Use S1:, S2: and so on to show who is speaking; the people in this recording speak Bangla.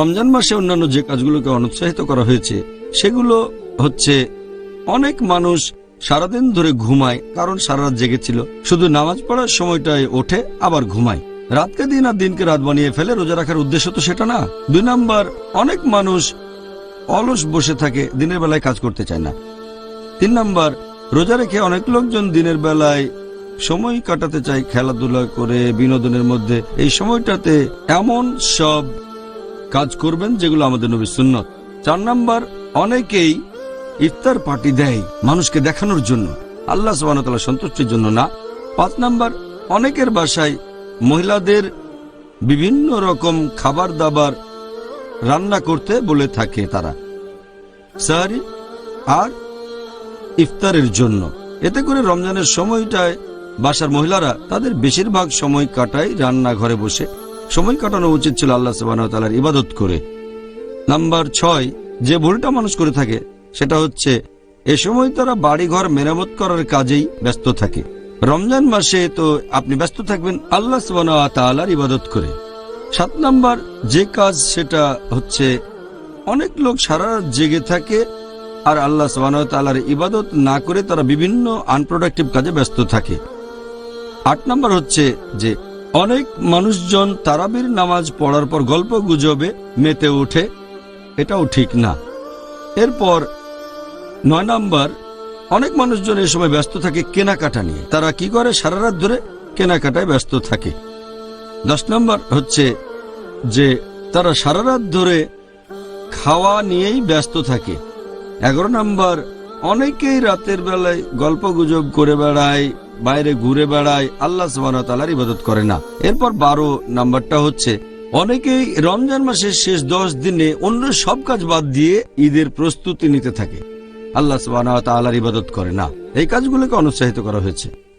S1: রমজান মাসে অন্যান্য যে কাজগুলোকে অনুৎসাহিত করা হয়েছে, সেগুলো হচ্ছে অনেক মানুষ সারাদিন ধরে ঘুমায়, কারণ সারা রাত জেগেছিল শুধু নামাজ পড়ার সময়টায় ওঠে, আবার ঘুমায়। রাতকে দিন আর দিনকে রাত বানিয়ে ফেলে রোজা রাখার উদ্দেশ্য তো সেটা না। দুই নাম্বার, অনেক মানুষ অলস বসে থাকে, দিনের বেলায় কাজ করতে চায় না। তিন নাম্বার, রোজা রেখে অনেক লোকজন দিনের বেলায় সময় কাটাতে চায়, খেলাধুলা করে, বিনোদনের মধ্যে। এই সময়টাতে এমন সব কাজ করবেন, যেগুলো আমাদের নবী সুন্নত। চার নাম্বার, অনেকেই ইফতার পার্টি দেয় মানুষকে দেখানোর জন্য। আল্লাহ সুবাহতাল্লাহ সন্তুষ্টির জন্য না। পাঁচ নাম্বার, অনেকের বাসায় মহিলাদের বিভিন্ন রকম খাবার দাবার রান্না করতে বলে থাকে তারা। সাহারি আর ইফতারের জন্য। এতে করে রমজানের সময়টায় বাসার মহিলারা তাদের বেশিরভাগ সময় কাটায় রান্নাঘরে বসে। সময় কাটানো উচিত ছিল আল্লাহ সুবাহতালার ইবাদত করে। নাম্বার ছয়, যে ভুলটা মানুষ করে থাকে, সেটা হচ্ছে এ সময় তারা বাড়িঘর মেরামত করার কাজেই ব্যস্ত থাকে। রমজান মাসে তো আপনি ব্যস্ত থাকবেন, আল্লাহ সুবাহর ইবাদত করে। সাত নাম্বার, যে কাজ সেটা হচ্ছে অনেক লোক সারা জেগে থাকে আর আল্লাহ সুবাহর ইবাদত না করে তারা বিভিন্ন আনপ্রোডাক্টিভ কাজে ব্যস্ত থাকে। আট নাম্বার হচ্ছে যে অনেক মানুষজন তারাবির নামাজ পড়ার পর গল্প গুজবে, মেতে ওঠে। এটাও ঠিক না। এরপর নয় নাম্বার, অনেক মানুষজন এই সময় ব্যস্ত থাকে কেনাকাটা নিয়ে। তারা কি করে? সারা রাত ধরে কেনাকাটায় ব্যস্ত থাকে। দশ নম্বর হচ্ছে যে, তারা সারা রাত ধরে খাওয়া নিয়েই ব্যস্ত থাকে। এগারো নম্বর, অনেকেই রাতের বেলায় গল্প গুজব করে বেড়ায় বাইরে ঘুরে বেড়ায় আল্লাহ সুবাহতালার ইবাদত করে না। এরপর বারো নাম্বারটা হচ্ছে, অনেকেই রমজান মাসের শেষ দশ দিনে অন্য সব কাজ বাদ দিয়ে ঈদের প্রস্তুতি নিতে থাকে। আল্লাহ সুবাহ ইবাদত করে না। এই কাজগুলোকে অনুৎসাহিত করা হয়েছে।